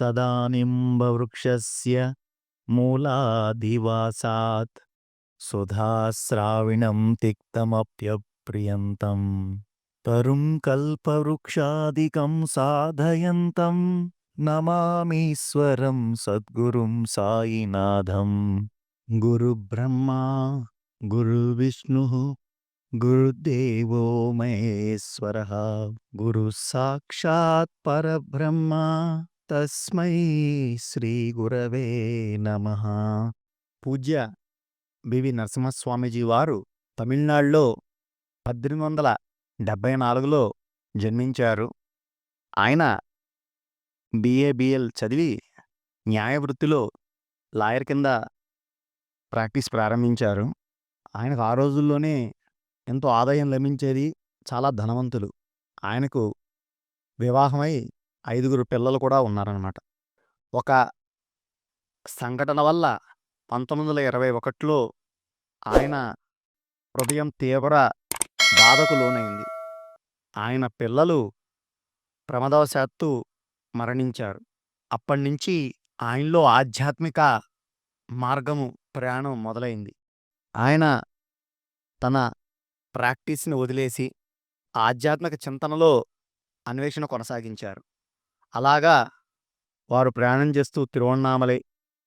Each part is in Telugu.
सदाबवृक्ष मूलाधिवासात् सुधाश्राविणं तिक्तमप्यप्रियन्तं, तरुं कल्पवृक्षादिकं साधयन्तं, नमामीश्वरं सद्गुरुं सद्गु गुरुब्रह्मा, गुरुविष्णुः, गुरुदेवो महेश्वरः गुरुः साक्षात् परब्रह्मा। తస్మై శ్రీ గురవే నమ. పూజ్య బివి నరసింహస్వామీజీ వారు తమిళనాడులో పద్దెనిమిది వందల డెబ్భై నాలుగులో జన్మించారు. ఆయన బిఏబిఎల్ చదివి న్యాయ వృత్తిలో లాయర్ కింద ప్రాక్టీస్ ప్రారంభించారు. ఆయనకు ఆ రోజుల్లోనే ఎంతో ఆదాయం లభించేది చాలా ధనవంతులు. ఆయనకు వివాహమై ఐదుగురు పిల్లలు కూడా ఉన్నారన్నమాట ఒక సంఘటన వల్ల పంతొమ్మిది వందల ఇరవై ఒకటిలో ఆయన హృదయం తీవ్ర బాధకు లోనైంది. ఆయన పిల్లలు ప్రమాదవశాత్తు మరణించారు. అప్పటి నుంచి ఆయనలో ఆధ్యాత్మిక మార్గము ప్రయాణం మొదలైంది. ఆయన తన ప్రాక్టీస్ని వదిలేసి ఆధ్యాత్మిక చింతనలో అన్వేషణ కొనసాగించారు. అలాగా వారు ప్రయాణం చేస్తూ తిరువణామలై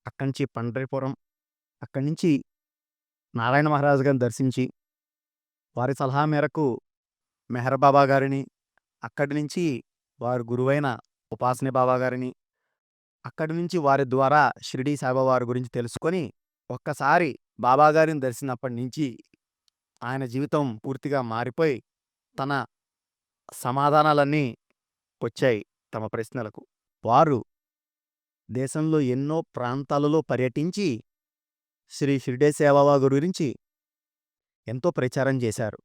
అక్కడి నుంచి పండ్రిపురం అక్కడి నుంచి నారాయణ మహారాజు గారిని దర్శించి వారి సలహా మేరకు మెహర్ బాబా గారిని అక్కడి నుంచి వారి గురువైన ఉపాసని బాబా గారిని అక్కడి నుంచి వారి ద్వారా షిరిడీ సాయిబాబా వారి గురించి తెలుసుకొని ఒక్కసారి బాబాగారిని దర్శినప్పటి నుంచి ఆయన జీవితం పూర్తిగా మారిపోయి తన సమాధానాలన్నీ వచ్చాయి. తమ ప్రశ్నలకు. వారు దేశంలో ఎన్నో ప్రాంతాలలో పర్యటించి శ్రీ షిర్డే సేవాబా గురించి ఎంతో ప్రచారం చేశారు.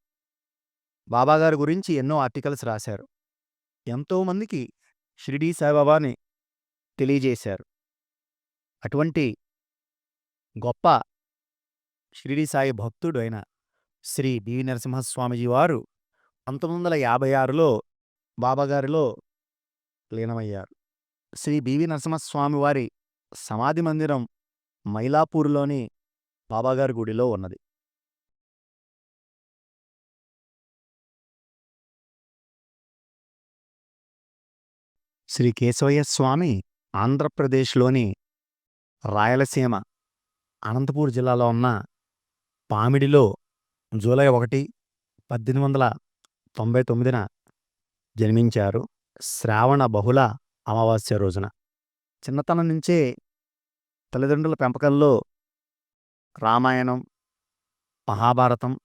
బాబాగారి గురించి ఎన్నో ఆర్టికల్స్ రాశారు. ఎంతోమందికి షిరిడీ సాయిబాబాని తెలియజేశారు. అటువంటి గొప్ప షిరిడి సాయి భక్తుడు అయిన శ్రీ బి నరసింహస్వామిజీ వారు పంతొమ్మిది వందల యాభై ఆరులో బాబాగారిలో లీనమయ్యారు. శ్రీ బివి నరసింహస్వామి వారి సమాధి మందిరం మైలాపూర్లోని బాబాగారి గుడిలో ఉన్నది. శ్రీ కేశవయ్య స్వామి ఆంధ్రప్రదేశ్లోని రాయలసీమ అనంతపూర్ జిల్లాలో ఉన్న పామిడిలో జూలై ఒకటి పద్దెనిమిది వందల తొంభై తొమ్మిదిన జన్మించారు. శ్రావణ బహుళ అమావాస్య రోజున. చిన్నతనం నుంచే తల్లిదండ్రుల పెంపకంలో రామాయణం మహాభారతం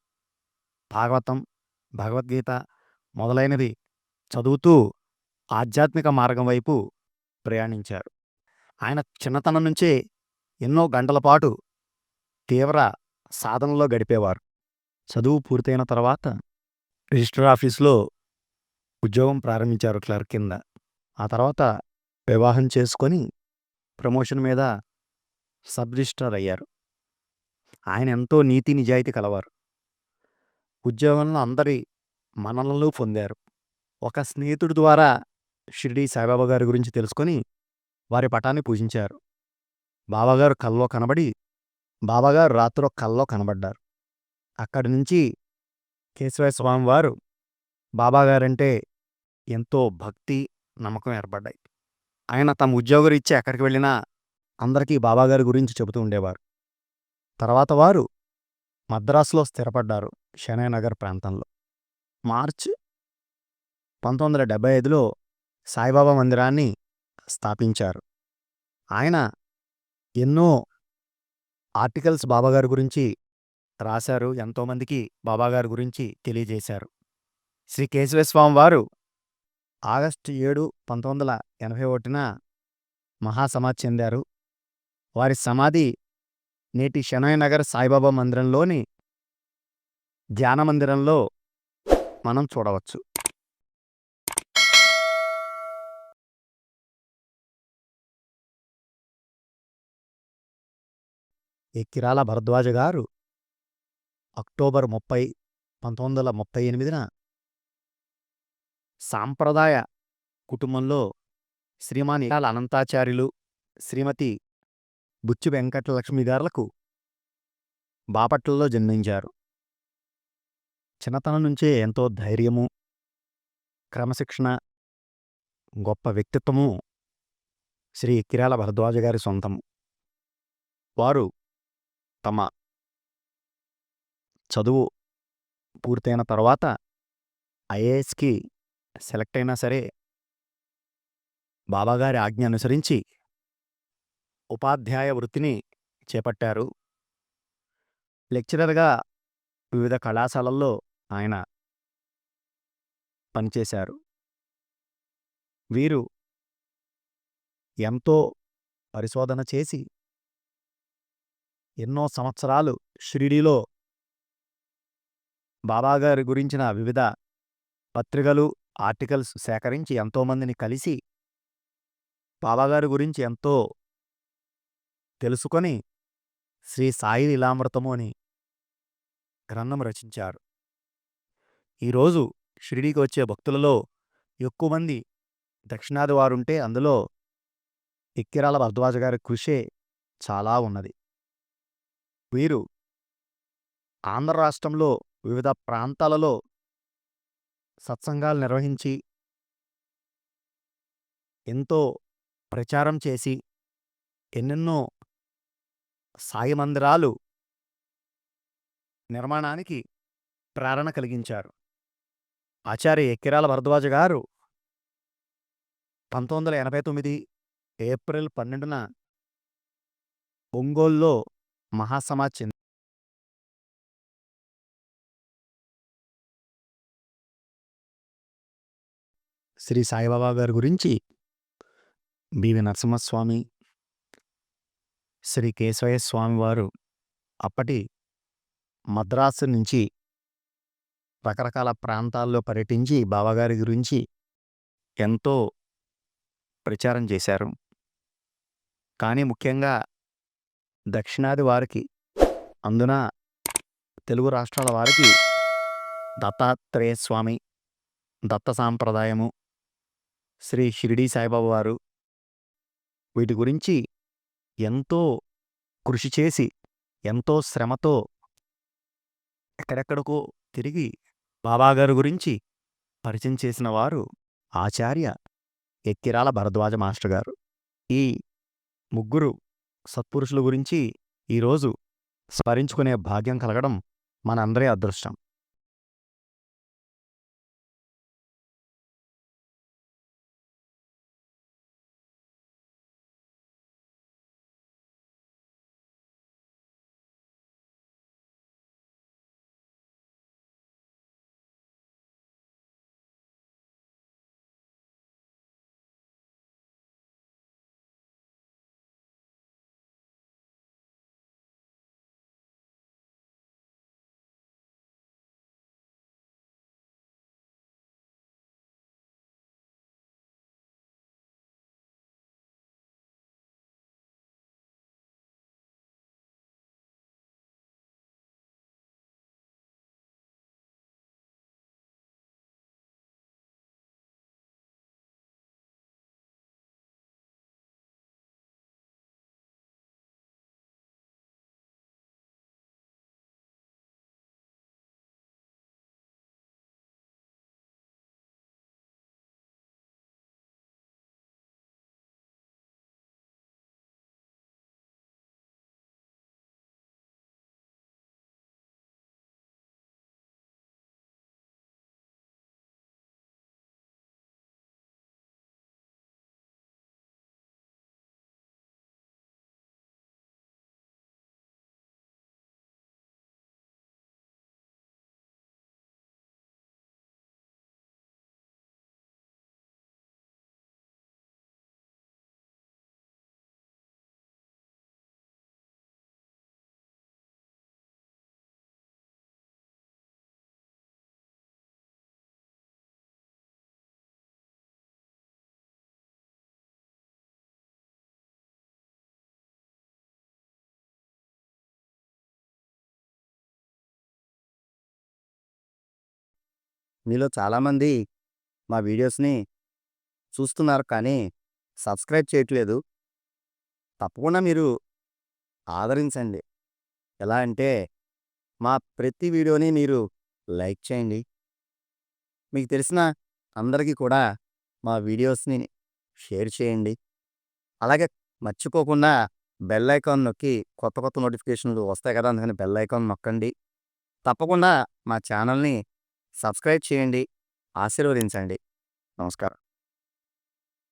భాగవతం భగవద్గీత మొదలైనవి చదువుతూ ఆధ్యాత్మిక మార్గం వైపు ప్రయాణించారు. ఆయన చిన్నతనం నుంచే ఎన్నో గంటల పాటు తీవ్ర సాధనలో గడిపేవారు. చదువు పూర్తయిన తర్వాత రిజిస్టర్ ఆఫీస్లో ఉద్యోగం ప్రారంభించారు క్లర్క్ కింద. ఆ తర్వాత వివాహం చేసుకొని ప్రమోషన్ మీద సబ్ రిజిస్ట్రార్ అయ్యారు. ఆయన ఎంతో నీతి నిజాయితీ కలవారు. ఉద్యోగంలో అందరి మననలు పొందారు. ఒక స్నేహితుడి ద్వారా షిరిడి సాయిబాబా గారి గురించి తెలుసుకొని వారి పటాన్ని పూజించారు. బాబాగారు కల్లో కనబడి బాబాగారు రాత్రో కల్లో కనబడ్డారు. అక్కడి నుంచి కేశవయ్య స్వామివారు బాబాగారంటే ఎంతో భక్తి నమ్మకం ఏర్పడ్డాయి. ఆయన తమ ఉద్యోగరీత్యా ఎక్కడికి వెళ్ళినా అందరికీ బాబాగారి గురించి చెబుతూ ఉండేవారు. తర్వాత వారు మద్రాసులో స్థిరపడ్డారు శనయనగర్ ప్రాంతంలో. మార్చ్ పంతొమ్మిది వందల డెబ్బై ఐదులో సాయిబాబా మందిరాన్ని స్థాపించారు. ఆయన ఎన్నో ఆర్టికల్స్ బాబాగారి గురించి రాశారు ఎంతోమందికి బాబాగారి గురించి తెలియజేశారు. శ్రీ కేశవస్వామి వారు ఆగస్టు ఏడు పంతొమ్మిది వందల ఎనభై ఒకటిన మహాసమాధి చెందారు. వారి సమాధి నేటి శనయనగర్ సాయిబాబా మందిరంలోని ధ్యాన మందిరంలో మనం చూడవచ్చు. ఈ కిరాల భరద్వాజ గారు అక్టోబర్ ముప్పై పంతొమ్మిది వందల ముప్పై ఎనిమిదిన సాంప్రదాయ కుటుంబంలో శ్రీమాన్ ఇయాల అనంతాచార్యులు శ్రీమతి బుచ్చు వెంకటలక్ష్మి గారులకు బాపట్లలో జన్మించారు. చిన్నతనం నుంచే ఎంతో ధైర్యము క్రమశిక్షణ గొప్ప వ్యక్తిత్వము శ్రీ కిరాల భరద్వాజ గారి సొంతం వారు తమ చదువు పూర్తయిన తర్వాత ఐఏఎస్కి సెలెక్ట్ అయినా సరే బాబాగారి ఆజ్ఞ అనుసరించి ఉపాధ్యాయ వృత్తిని చేపట్టారు. లెక్చరర్గా వివిధ కళాశాలల్లో ఆయన పనిచేశారు. వీరు ఎంతో పరిశోధన చేసి ఎన్నో సంవత్సరాలు షిరిడీలో బాబాగారి గురించిన వివిధ పత్రికలు ఆర్టికల్స్ సేకరించి ఎంతోమందిని కలిసి బాబాగారి గురించి ఎంతో తెలుసుకొని శ్రీ సాయి లీలామృతము అని గ్రంథం రచించారు. ఈరోజు షిరిడీకి వచ్చే భక్తులలో ఎక్కువ మంది దక్షిణాది వారుంటే అందులో ఎక్కిరాల భరద్వాజ గారి కృషే చాలా ఉన్నది. వీరు ఆంధ్ర రాష్ట్రంలో వివిధ ప్రాంతాలలో సత్సంగాలు నిర్వహించి ఎంతో ప్రచారం చేసి ఎన్నెన్నో సాయి మందిరాలు నిర్మాణానికి ప్రేరణ కలిగించారు. ఆచార్య ఎక్కిరాల భరద్వాజ గారు పంతొమ్మిది వందల ఎనభై తొమ్మిది ఏప్రిల్ పన్నెండున ఒంగోల్లో మహాసమాజ్ శ్రీ సాయిబాబా గారి గురించి బివి నరసింహస్వామి శ్రీ కేశవయ్య స్వామి వారు అప్పటి మద్రాసు నుంచి రకరకాల ప్రాంతాల్లో పర్యటించి బాబాగారి గురించి ఎంతో ప్రచారం చేశారు. కానీ ముఖ్యంగా దక్షిణాది వారికి అందున తెలుగు రాష్ట్రాల వారికి దత్తాత్రేయ స్వామి దత్త సాంప్రదాయము శ్రీ షిరిడి సాయిబాబా వారు వీటి గురించి ఎంతో కృషి చేసి ఎంతో శ్రమతో ఎక్కడెక్కడికో తిరిగి బాబాగారు గురించి పరిచయం చేసిన వారు ఆచార్య ఎక్కిరాల భరద్వాజ మాస్టర్ గారు. ఈ ముగ్గురు సత్పురుషుల గురించి ఈరోజు స్మరించుకునే భాగ్యం కలగడం మనందరి అదృష్టం. మీలో చాలామంది మా వీడియోస్ని చూస్తున్నారు కానీ సబ్స్క్రైబ్ చేయట్లేదు. తప్పకుండా మీరు ఆదరించండి. ఎలా అంటే మా ప్రతి వీడియోని మీరు లైక్ చేయండి. మీకు తెలిసిన అందరికీ కూడా మా వీడియోస్ని షేర్ చేయండి. అలాగే మర్చిపోకుండా బెల్ ఐకాన్ నొక్కి కొత్త కొత్త నోటిఫికేషన్లు వస్తాయి కదా అందుకని బెల్ ఐకాన్ నొక్కండి. తప్పకుండా మా ఛానల్ని సబ్స్క్రైబ్ చేయండి. ఆశీర్వదించండి. నమస్కారం.